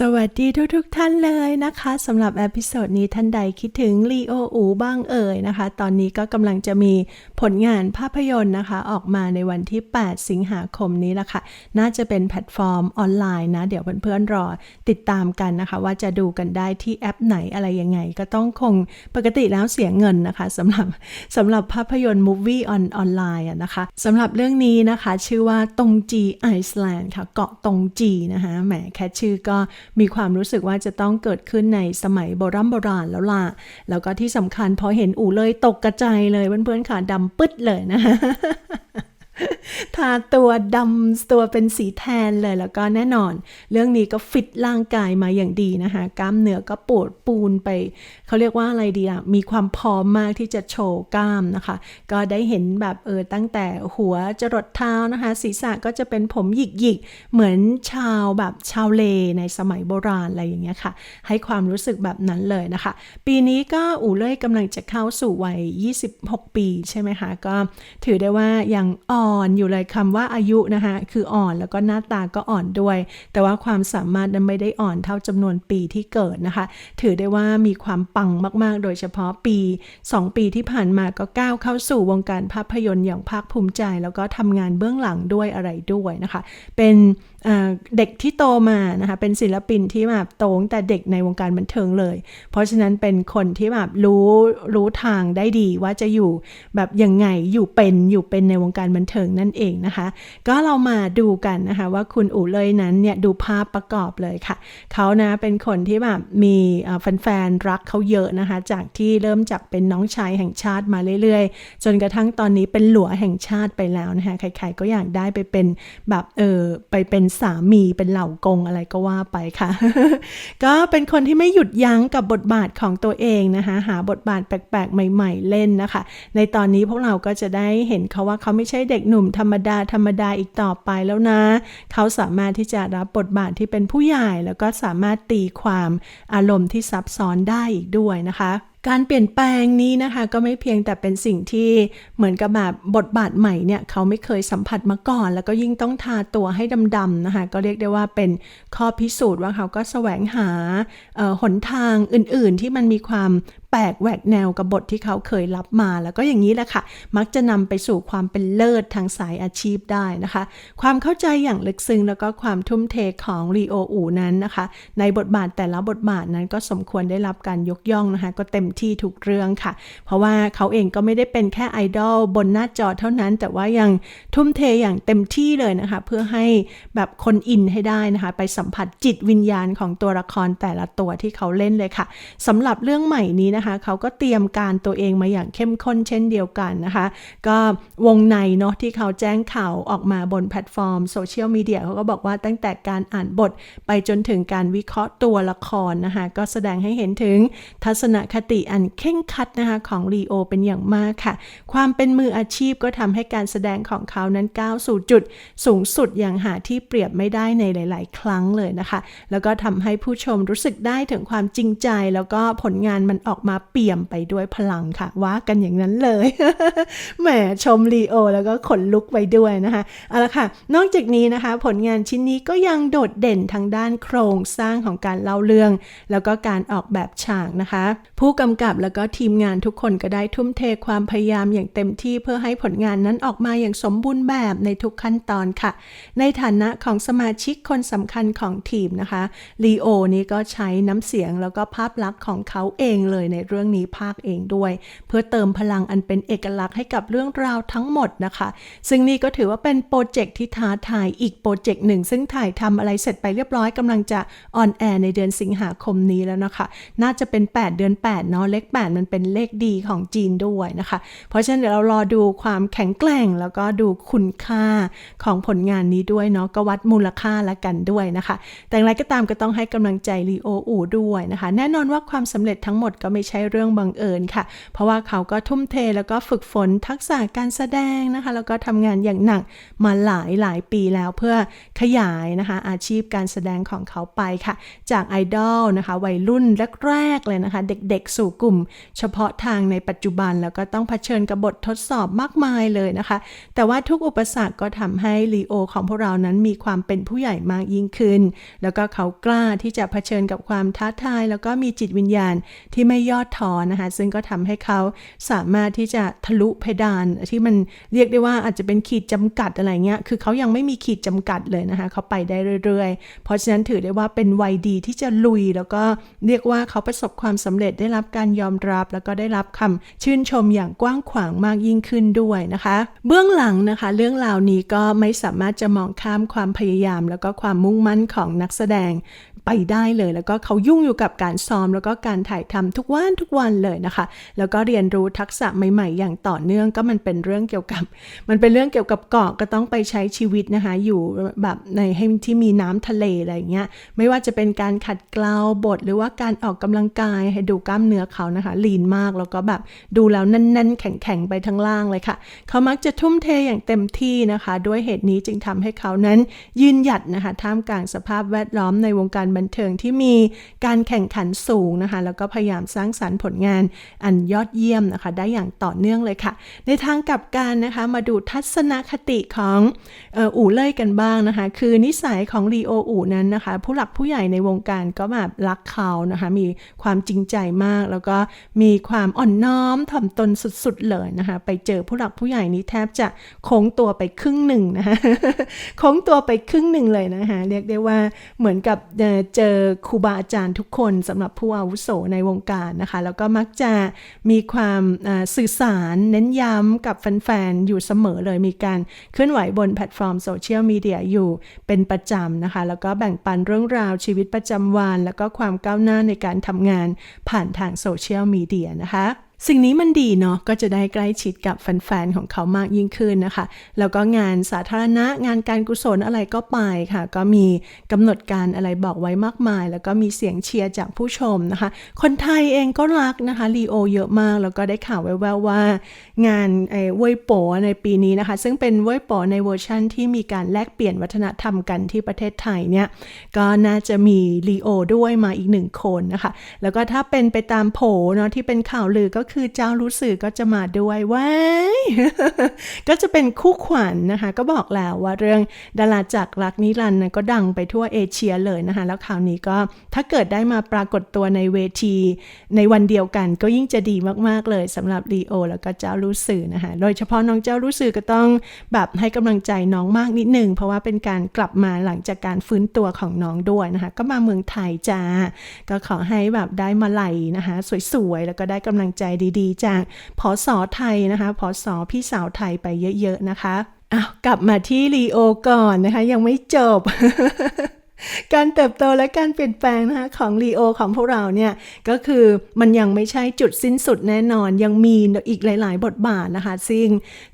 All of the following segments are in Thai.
สวัสดีทุกๆทท่านเลยนะคะสำหรับเอพิโซดนี้ท่านใดคิดถึงลีโออูบ้างเอ่ยนะคะ ตอนนี้ก็กำลังจะมีผลงานภาพยนตร์นะคะ ออกมาในวันที่ 8 สิงหาคมนี้ละค่ะ น่าจะเป็นแพลตฟอร์มออนไลน์นะ เดี๋ยวเพื่อนๆรอติดตามกันนะคะ ว่าจะดูกันได้ที่แอปไหนอะไรยังไง ก็ต้องคงปกติแล้วเสียเงินนะคะสำหรับสำหรับภาพยนตร์มูฟวี่ออนออนไลน์อะนะคะสำหรับเรื่องนี้นะคะ ชื่อว่าตงจีไอซ์แลนด์ค่ะเกาะตงจีนะคะแหมแค่ชื่อก็มีความรู้สึกว่าจะต้องเกิดขึ้นในสมัยโบราณโบราณแล้วล่ะ แล้วก็ที่สำคัญพอเห็นอู่เลยตกกระจายเลยเพื่อนๆค่ะดำปึ๊ดเลยนะ ทาตัวดำตัวเป็นสีแทนเลยแล้วก็แน่นอน เรื่องนี้ก็ฟิตร่างกายมาอย่างดีนะคะ กล้ามเนื้อก็ปวดปูนไป เขาเรียกว่าอะไรดีอะมีความพร้อมมากที่จะโชว์กล้ามนะคะ ก็ได้เห็นแบบเออตั้งแต่หัวจรดเท้านะคะ ศีรษะก็จะเป็นผมหยิกๆเหมือนชาวแบบชาวเลในสมัยโบราณอะไรอย่างเงี้ยค่ะ ให้ความรู้สึกแบบนั้นเลยนะคะ ปีนี้ก็อู่เล่ยกำลังจะเข้าสู่วัย 26 ปีใช่ไหมคะก็ถือได้ว่ายังอ่อนอยู่เลยคำว่าอายุนะคะคืออ่อนแล้วก็หน้าตาก็อ่อนด้วย แต่ว่าความสามารถนั้นไม่ได้อ่อนเท่าจำนวนปีที่เกิดนะคะ ถือได้ว่ามีความปังมากๆ โดยเฉพาะปี 2 ปีที่ผ่านมาก็ก้าวเข้าสู่วงการภาพยนตร์อย่างภาคภูมิใจ แล้วก็ทำงานเบื้องหลังด้วยอะไรด้วยนะคะ เป็น เด็กที่โตมานะคะเป็นศิลปินที่แบบโต้งแต่เด็กในวงการบันเทิงเลย เพราะฉะนั้นเป็นคนที่แบบรู้รู้ทางได้ดีว่าจะอยู่แบบยังไงอยู่เป็นอยู่เป็นในวงการบันเทิงนั่นเองนะคะ ก็เรามาดูกันนะคะว่าคุณอู่เลยนั้นเนี่ยดูภาพประกอบเลยค่ะ เขานะเป็นคนที่แบบมีแฟนๆรักเขาเยอะนะคะ จากที่เริ่มจากเป็นน้องชายแห่งชาติมาเรื่อยๆ จนกระทั่งตอนนี้เป็นหลัวแห่งชาติไปแล้วนะคะใครๆก็อยากได้ไปเป็นแบบเออไปเป็นสามีเป็นเหล่ากงอะไรก็ว่าไปค่ะ ก็เป็นคนที่ไม่หยุดยั้งกับบทบาทของตัวเองนะคะหาบทบาทแปลกๆ ใหม่ ๆ เล่นนะคะ ในตอนนี้พวกเราก็จะได้เห็นเขาว่าเขาไม่ใช่เด็กหนุ่มธรรมดาธรรมดาอีกต่อไปแล้วนะ เขาสามารถที่จะรับบทบาทที่เป็นผู้ใหญ่ แล้วก็สามารถตีความอารมณ์ที่ซับซ้อนได้อีกด้วยนะคะ การเปลี่ยนแปลงนี้นะคะ ก็ไม่เพียงแต่เป็นสิ่งที่เหมือนกับแบบบทบาทใหม่เนี่ยเขาไม่เคยสัมผัสมาก่อน แล้วก็ยิ่งต้องทาตัวให้ดำๆนะคะ ก็เรียกได้ว่าเป็นข้อพิสูจน์ว่าเขาก็แสวงหาหนทางอื่นๆ ที่มันมีความ ลกแหวกแนวกับบทที่เขาเคยรับมา แล้วก็อย่างนี้แหละค่ะ มักจะนำไปสู่ความเป็นเลิศทางสายอาชีพได้นะคะ ความเข้าใจอย่างลึกซึ้งแล้วก็ความทุ่มเทของรีโออูนั้นนะคะ ในบทบาทแต่ละบทบาทนั้นก็สมควรได้รับการยกย่องนะคะ ก็เต็มที่ทุกเรื่องค่ะ เพราะว่าเขาเองก็ไม่ได้เป็นแค่ไอดอลบนหน้าจอเท่านั้น แต่ว่ายังทุ่มเทอย่างเต็มที่เลยนะคะ เพื่อให้แบบคนอินให้ได้นะคะ ไปสัมผัสจิตวิญญาณของตัวละครแต่ละตัวที่เขาเล่นเลยค่ะสำหรับเรื่องใหม่นี้นะคะเขาก็เตรียมการตัวเองมาอย่างเข้มข้นเช่นเดียวกันนะคะ ก็วงในเนาะที่เขาแจ้งข่าวออกมาบนแพลตฟอร์มโซเชียลมีเดียเขาก็บอกว่าตั้งแต่การอ่านบทไปจนถึงการวิเคราะห์ตัวละครนะคะ ก็แสดงให้เห็นถึงทัศนคติอันเข่งคัดนะคะของลีโอเป็นอย่างมากค่ะ ความเป็นมืออาชีพก็ทำให้การแสดงของเขานั้นก้าวสู่จุดสูงสุดอย่างหาที่เปรียบไม่ได้ในหลาย ๆ ครั้งเลยนะคะ แล้วก็ทำให้ผู้ชมรู้สึกได้ถึงความจริงใจ แล้วก็ผลงานมันออกมาเปี่ยมไปด้วยพลังค่ะ ว่ากันอย่างนั้นเลย แหมชมลีโอแล้วก็ขนลุกไปด้วยนะคะ เอาละค่ะ นอกจากนี้นะคะ ผลงานชิ้นนี้ก็ยังโดดเด่นทางด้านโครงสร้างของการเล่าเรื่อง แล้วก็การออกแบบฉากนะคะ ผู้กำกับแล้วก็ทีมงานทุกคนก็ได้ทุ่มเทความพยายามอย่างเต็มที่เพื่อให้ผลงานนั้นออกมาอย่างสมบูรณ์แบบในทุกขั้นตอนค่ะ ในฐานะของสมาชิกคนสำคัญของทีมนะคะลีโอนี่ก็ใช้น้ำเสียงแล้วก็ภาพลักษณ์ของเขาเองเลยในเรื่องนี้ภาคเองด้วย เพื่อเติมพลังอันเป็นเอกลักษณ์ให้กับเรื่องราวทั้งหมดนะคะ ซึ่งนี่ก็ถือว่าเป็นโปรเจกต์ที่ท้าทายอีกโปรเจกต์หนึ่ง ซึ่งถ่ายทำอะไรเสร็จไปเรียบร้อยกำลังจะออนแอร์ในเดือนสิงหาคมนี้แล้วนะคะ น่าจะเป็น 8 เดือน 8 เนาะเลข 8 มันเป็นเลขดีของจีนด้วยนะคะ เพราะฉะนั้นเดี๋ยวเรารอดูความแข็งแกร่งแล้วก็ดูคุณค่าของผลงานนี้ด้วยเนาะก็วัดมูลค่าละกันด้วยนะคะ แต่อย่างไรก็ตามก็ต้องให้กำลังใจลีโออูด้วยนะคะ แน่นอนว่าความสำเร็จทั้งหมดก็ไม่ใช่เรื่องบังเอิญค่ะ เพราะว่าเขาก็ทุ่มเทแล้วก็ฝึกฝนทักษะการแสดงนะคะ แล้วก็ทำงานอย่างหนักมาหลายหลายปีแล้วเพื่อขยายนะคะอาชีพการแสดงของเขาไปค่ะ จากไอดอลนะคะวัยรุ่นแรกๆเลยนะคะ เด็กๆสู่กลุ่ม เฉพาะทางในปัจจุบันแล้วก็ต้องเผชิญกับบททดสอบมากมายเลยนะคะ แต่ว่าทุกอุปสรรคก็ทำให้ลีโอของพวกเรานั้นมีความเป็นผู้ใหญ่มากยิ่งขึ้น แล้วก็เขากล้าที่จะเผชิญกับความท้าทาย แล้วก็มีจิตวิญญาณที่ไม่ย่อท้อนะคะ ซึ่งก็ทำให้เขาสามารถที่จะทะลุเพดานที่มันเรียกได้ว่าอาจจะเป็นขีดจำกัดอะไรเงี้ย คือเขายังไม่มีขีดจำกัดเลยนะคะเขาไปได้เรื่อยๆ เพราะฉะนั้นถือได้ว่าเป็นวัยดีที่จะลุย แล้วก็เรียกว่าเขาประสบความสำเร็จได้รับการยอมรับ แล้วก็ได้รับคำชื่นชมอย่างกว้างขวางมากยิ่งขึ้นด้วยนะคะ เบื้องหลังนะคะ เรื่องราวนี้ก็ไม่สามารถจะมองข้ามความพยายาม แล้วก็ความมุ่งมั่นของนักแสดง ไปได้เลย แล้วก็เขายุ่งอยู่กับการซ้อมแล้วก็การถ่ายทำทุกวันทุกวันเลยนะคะ แล้วก็เรียนรู้ทักษะใหม่ ๆ อย่างต่อเนื่องก็มันเป็นเรื่องเกี่ยวกับ มันเป็นเรื่องเกี่ยวกับเกาะก็ต้องไปใช้ชีวิตนะคะ อยู่แบบในให้ที่มีน้ำทะเลอะไรอย่างเงี้ยไม่ว่าจะเป็นการขัดเกลาบท หรือว่าการออกกำลังกายให้ดูกล้ามเนื้อเขานะคะลีนมากแล้วก็แบบดูแล้วแน่นๆ แข็งๆไปทั้งล่างเลยค่ะ เขามักจะทุ่มเทอย่างเต็มที่นะคะ ด้วยเหตุนี้จึงทำให้เขานั้นยืนหยัดนะคะท่ามกลางสภาพแวดล้อมในวงการบันเทิงที่มีการแข่งขันสูงนะคะ แล้วก็พยายามสร้างสรรค์ผลงานอันยอดเยี่ยมนะคะ ได้อย่างต่อเนื่องเลยค่ะ ในทางกลับกันนะคะ มาดูทัศนคติของอออู่เล่ยกันบ้างนะคะ คือนิสัยของรีโออู่นั้นนะคะ ผู้หลักผู้ใหญ่ในวงการก็แบบรักเขานะคะ มีความจริงใจมาก แล้วก็มีความอ่อนน้อมถ่อมตนสุดๆเลยนะคะ ไปเจอผู้หลักผู้ใหญ่นี้แทบจะโค้งตัวไปครึ่งหนึ่งนะคะโค้งตัวไปครึ่งหนึ่งเลยนะคะเรียกได้ว่าเหมือนกับเจอครูบาอาจารย์ทุกคนสำหรับผู้อาวุโสในวงการนะคะ แล้วก็มักจะมีความสื่อสารเน้นย้ำกับแฟนๆ อยู่เสมอเลยมีการเคลื่อนไหวบนแพลตฟอร์มโซเชียลมีเดียอยู่เป็นประจำนะคะ แล้วก็แบ่งปันเรื่องราวชีวิตประจำวัน แล้วก็ความก้าวหน้าในการทำงานผ่านทางโซเชียลมีเดียนะคะ สิ่งนี้มันดีเนาะก็จะได้ใกล้ชิดกับแฟนๆของเขามากยิ่งขึ้นนะคะ แล้วก็งานสาธารณะงานการกุศลอะไรก็ไปค่ะ ก็มีกำหนดการอะไรบอกไว้มากมาย แล้วก็มีเสียงเชียร์จากผู้ชมนะคะ คนไทยเองก็รักนะคะลีโอเยอะมาก แล้วก็ได้ข่าวแววๆว่า งานไอ้เว่ยโปในปีนี้นะคะ ซึ่งเป็นเว่ยโปในเวอร์ชั่นที่มีการแลกเปลี่ยนวัฒนธรรมกันที่ประเทศไทยเนี่ยก็น่าจะมีลีโอด้วยมาอีกหนึ่งคนนะคะแล้วก็ถ้าเป็นไปตามโผเนาะที่เป็นข่าวลือก็คือเจ้ารู้สึกก็จะมาด้วยว้ายก็จะเป็นคู่ขวัญนะคะ ก็บอกแล้วว่าเรื่องดาราจักรักนิรันดร์ก็ดังไปทั่วเอเชียเลยนะคะ แล้วคราวนี้ก็ถ้าเกิดได้มาปรากฏตัวในเวที ในวันเดียวกันก็ยิ่งจะดีมากๆเลยสำหรับลีโอแล้วก็เจ้ารู้สึกนะคะโดยเฉพาะน้องเจ้ารู้สึกก็ต้องแบบให้กำลังใจน้องมากนิดนึงเพราะว่าเป็นการกลับมาหลังจากการฟื้นตัวของน้องด้วยนะคะ ก็มาเมืองไทยจ้าก็ขอให้แบบได้มาไหลนะคะ สวยๆแล้วก็ได้กำลังใจดีๆ จากพอสอไทยนะคะพอสอพี่สาวไทยไปเยอะๆนะคะอ้าวกลับมาที่ลีโอก่อนนะคะ ยังไม่จบ การเติบโตและการเปลี่ยนแปลงนะคะของลีโอของพวกเราเนี่ย ก็คือมันยังไม่ใช่จุดสิ้นสุดแน่นอนยังมีอีกหลาย ๆ บทบาทนะคะ ซึ่ง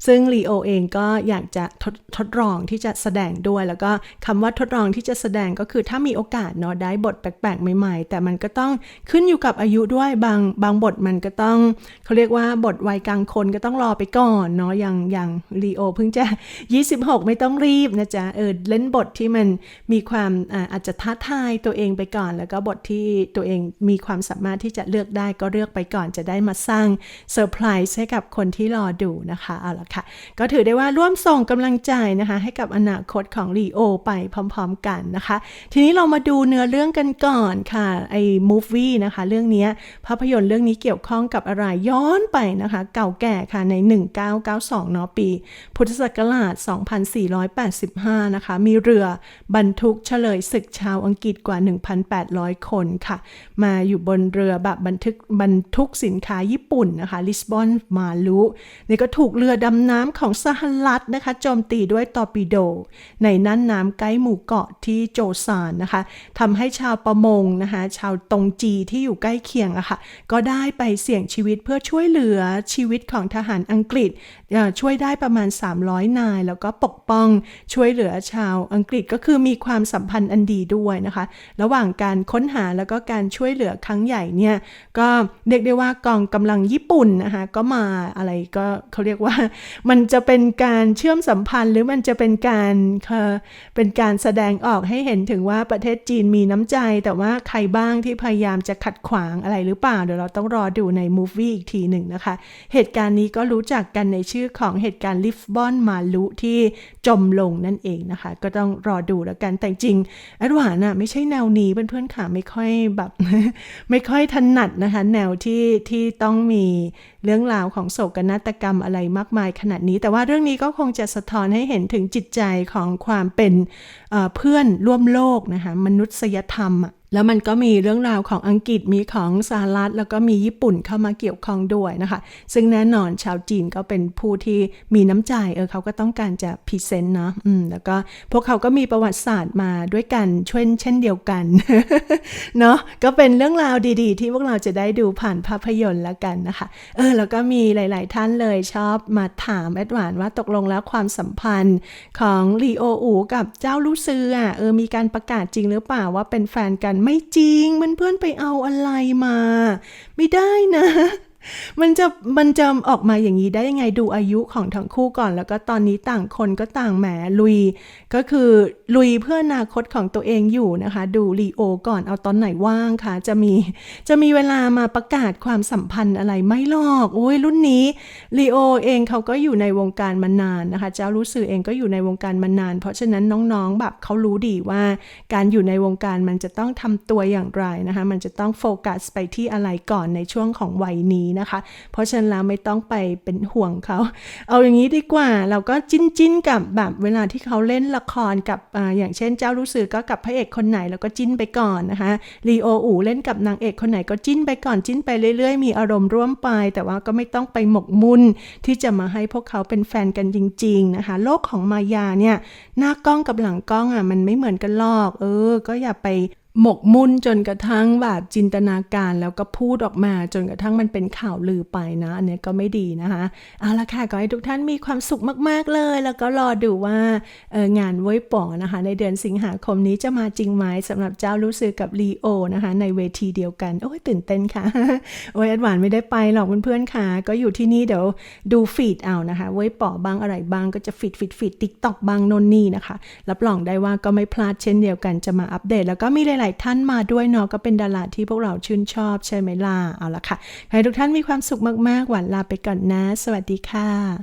ซึ่งลีโอเองก็อยากจะทดทดลองที่จะแสดงด้วย แล้วก็คำว่าทดลองที่จะแสดงก็คือถ้ามีโอกาสเนาะได้บทแปลก ๆ ใหม่ ๆ แต่มันก็ต้องขึ้นอยู่กับอายุด้วยบางบางบทมันก็ต้องเขาเรียกว่าบทวัยกลางคนก็ต้องรอไปก่อนเนาะอย่างอย่างลีโอเพิ่งจะ 26 ไม่ต้องรีบนะจ๊ะเออเล่นบทที่มันมีความอาอาจจะท้าทายตัวเองไปก่อน แล้วก็บทที่ตัวเองมีความสามารถที่จะเลือกได้ก็เลือกไปก่อนจะได้มาสร้างเซอร์ไพรส์ให้กับคนที่รอดูนะคะเอาละค่ะ ก็ถือได้ว่าร่วมส่งกำลังใจนะคะ ให้กับอนาคตของลีโอไปพร้อมๆกันนะคะ ทีนี้เรามาดูเนื้อเรื่องกันก่อนค่ะไอ้มูฟวี่นะคะเรื่องนี้ภาพยนตร์เรื่องนี้เกี่ยวข้องกับอะไรย้อนไปนะคะ เก่าแก่ค่ะใน 1992 เนาะปี พุทธศักราช 2485 นะคะ มีเรือบรรทุกเฉลยศึกชาวอังกฤษกว่า 1,800 คนค่ะ มาอยู่บนเรือแบบบรรทุกบรรทุกสินค้าญี่ปุ่นนะคะลิสบอนมาลุนี่ก็ถูกเรือดำน้ำของสหรัฐนะคะโจมตีด้วยตอร์ปิโด ในน่านน้ำใกล้หมู่เกาะที่โจซานนะคะทำให้ชาวประมงนะคะชาวตงจีที่อยู่ใกล้เคียงอะค่ะก็ได้ไปเสี่ยงชีวิตเพื่อช่วยเหลือชีวิตของทหารอังกฤษช่วยได้ประมาณ 300 นาย แล้วก็ปกป้องช่วยเหลือชาวอังกฤษก็คือมีความสัมพันธ์อันดีด้วยนะคะ ระหว่างการค้นหาแล้วก็การช่วยเหลือครั้งใหญ่เนี่ยก็เรียกได้ว่ากองกำลังญี่ปุ่นนะคะก็มาอะไรก็เขาเรียกว่า มันจะเป็นการเชื่อมสัมพันธ์ หรือมันจะเป็นการเอ่อเป็นการแสดงออกให้เห็นถึงว่าประเทศจีนมีน้ำใจ แต่ว่าใครบ้างที่พยายามจะขัดขวางอะไรหรือเปล่า เดี๋ยวเราต้องรอดูในมูฟวี่อีกทีหนึ่งนะคะ เหตุการณ์นี้ก็รู้จักกันในชื่อของเหตุการณ์ลิฟบอนมาลุที่จมลงนั่นเองนะคะ ก็ต้องรอดูแล้วกันแต่จริงแอดวานอะไม่ใช่แนวนี้เพื่อนๆค่ะไม่ค่อยแบบ ไม่ค่อยถนัดนะคะ แนวที่ที่ต้องมีเรื่องราวของโศกนาฏกรรมอะไรมากมายขนาดนี้ แต่ว่าเรื่องนี้ก็คงจะสะท้อนให้เห็นถึงจิตใจของความเป็นเอ่อเพื่อนร่วมโลกนะคะมนุษยธรรมอะ แล้วมันก็มีเรื่องราวของอังกฤษมีของสหรัฐแล้วก็มีญี่ปุ่นเข้ามาเกี่ยวข้องด้วยนะคะ ซึ่งแน่นอนชาวจีนก็เป็นผู้ที่มีน้ำใจเออเขาก็ต้องการจะพรีเซนต์เนาะอืมแล้วก็พวกเขาก็มีประวัติศาสตร์มาด้วยกันช่วยเช่นเดียวกันเนาะก็เป็นเรื่องราวดีๆ ที่พวกเราจะได้ดูผ่านภาพยนตร์แล้วกันนะคะ เออแล้วก็มีหลาย ๆ ท่านเลยชอบมาถามแอดวานว่าตกลงแล้วความสัมพันธ์ของลีโออูกับเจ้าลูซืออะเออมีการประกาศจริงหรือเปล่าว่าเป็นแฟนกันไม่จริงมันเพื่อนๆไปเอาอะไรมา ไม่ได้นะ มันจะมันจะออกมาอย่างนี้ได้ยังไงดูอายุของทั้งคู่ก่อน แล้วก็ตอนนี้ต่างคนก็ต่างแหมลุย ก็คือลุยเพื่ออนาคตของตัวเองอยู่นะคะ ดูลีโอก่อนเอาตอนไหนว่างคะจะมีจะมีเวลามาประกาศความสัมพันธ์อะไรไม่หรอกโอ้ยรุ่นนี้ลีโอเองเขาก็อยู่ในวงการมานานนะคะ เจ้ารู้สื่อเองก็อยู่ในวงการมานาน เพราะฉะนั้นน้องๆแบบเขารู้ดีว่าการอยู่ในวงการมันจะต้องทำตัวอย่างไรนะคะ มันจะต้องโฟกัสไปที่อะไรก่อนในช่วงของวัยนี้นะคะ เพราะฉะนั้นแล้วไม่ต้องไปเป็นห่วงเขา เอาอย่างนี้ดีกว่าเราก็จิ้นจิ้นๆกับแบบเวลาที่เขาเล่นละครกับออย่างเช่นเจ้ารู้สึกก็กับพระเอกคนไหนแล้วก็จิ้นไปก่อนนะคะลีโออูเล่นกับนางเอกคนไหนก็จิ้นไปก่อนจิ้นไปเรื่อยๆ มีอารมณ์ร่วมไป แต่ว่าก็ไม่ต้องไปหมกมุ่นที่จะมาให้พวกเขาเป็นแฟนกันจริง ๆนะคะ โลกของมายาเนี่ยหน้ากล้องกับหลังกล้องอะมันไม่เหมือนกันหรอก เออ ก็อย่าไป หมกมุ่นจนกระทั่งแบบจินตนาการแล้วก็พูดออกมาจนกระทั่งมันเป็นข่าวลือไปนะ อันนี้ก็ไม่ดีนะคะเอาละค่ะก็ให้ทุกท่านมีความสุขมาก ๆ เลย แล้วก็รอดูว่าอองานเว้ยป๋อนะคะ ในเดือนสิงหาคมนี้จะมาจริงไหมสำหรับเจ้ารู้สึกกับลีโอนะคะ ในเวทีเดียวกัน โอ้ยตื่นเต้นค่ะ โอ้ยอดหวานไม่ได้ไปหรอกเพื่อนๆค่ะ ก็อยู่ที่นี่เดี๋ยวดูฟีดเอานะคะเว้ยป๋อบ้างอะไรบ้างก็จะฟีดฟีดฟีดติ๊กต็อกบ้างนนนี่นะคะรับรองได้ว่าก็ไม่พลาดเช่นเดียวกันจะมาอัปเดต แล้วก็มีหลาย ๆ ท่านมาด้วยเนาะก็เป็นดาราที่พวกเราชื่นชอบใช่ไหมล่ะเอาละค่ะให้ทุกท่านมีความสุขมาก ๆ หวานลาไปก่อนนะ สวัสดีค่ะ